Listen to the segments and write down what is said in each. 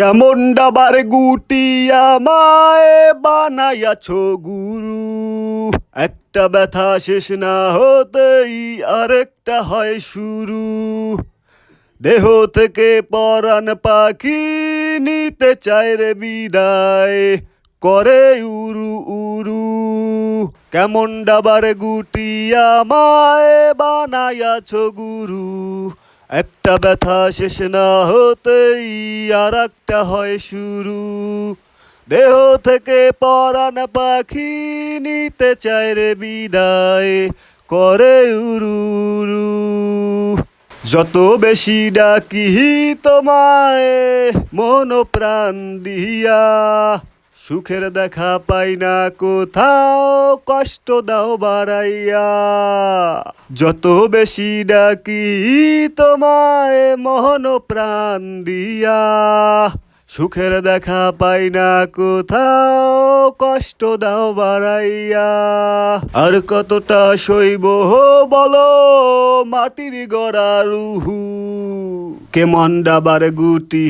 কেমন ডাবার গুটি আমায় বানাইয়াছ, গুরু? একটা ব্যথা শেষ না হতেই আরেকটা হয় শুরু। দেহ থেকে পরাণ পাখি নিতে চায় রে বিদায়, করে উরু উরু। কেমন ডাবার গুটি আমায় বানাইয়াছ, গুরু? একটা ব্যথা শেষ না হতেই আর একটা হয় শুরু। দেহ থেকে পরাণ পাখি নিতে চায় রে বিদায়, করে উরু উরু যত বেশি ডাকি তোমায় মন প্রাণ দিয়া সুখের দেখা পাই না কোথাও, কষ্ট দাও বাড়াইয়া। যত বেশি ডাকি, তোমায় মহন প্রাণ দিয়া। সুখের দেখা পাই না কোথাও, কষ্ট দাও বাড়াইয়া। আর কতটা সইব বলো, মাটির গড়া রুহু। কেমন ডাবার গুটি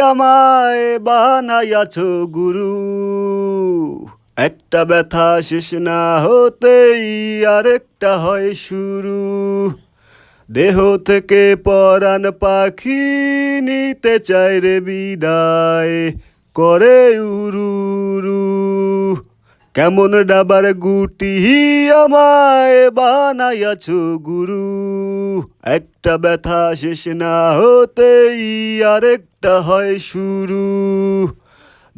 আমায় বানাইয়াছ, গুরু? একটা ব্যথা শেষ না হতেই আরেকটা হয় শুরু। দেহ থেকে পরাণ পাখি নিতে চায় রে বিদায়, করে উরুরু। কেমন ডাবার গুটি আমায় বানাইয়াছ গুরু? একটা ব্যথা শেষ না হতেই আরেকটা হয় শুরু।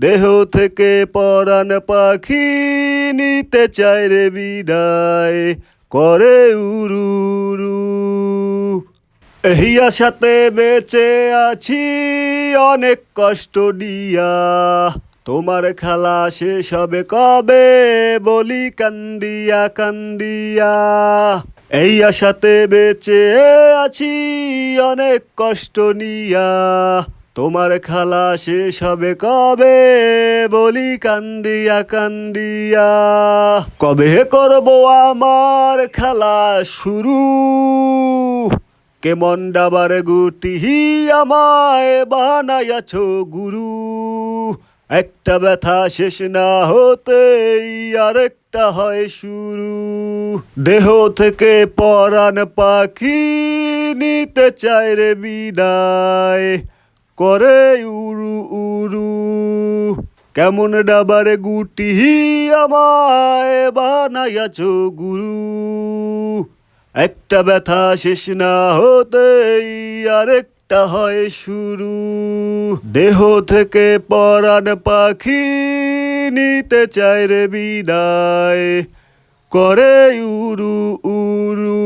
দেহ থেকে পরাণ পাখি নিতে চায় রে বিদায়, করে উরুরু। এই আশাতে বেঁচে আছি, অনেক কষ্ট দিয়া। তোমার খেলা শেষ হবে কবে? বলি কান্দিয়া কান্দিয়া। এই আশাতে বেঁচে আছি, অনেক কষ্ট নিয়া। তোমার খেলা শেষ হবে কবে? বলি কান্দিয়া কান্দিয়া। কবে করব আমার খেলা শুরু? কেমন ডাবার গুটি আমায় বানাইয়াছ গুরু? একটা ব্যথা শেষ না হতেই আরেকটা হয় শুরু। দেহ থেকে পরাণ পাখি নিতে চায় রে বিদায়, করে উরু উরু কেমন ডাবারে গুটি আমায় বানাইয়াছ গুরু। একটা ব্যথা শেষ না হতেই আরেকটা হয় শুরু। দেহ থেকে পরাণ পাখি নিতে চাই রে বিদায়। করে উরু উরু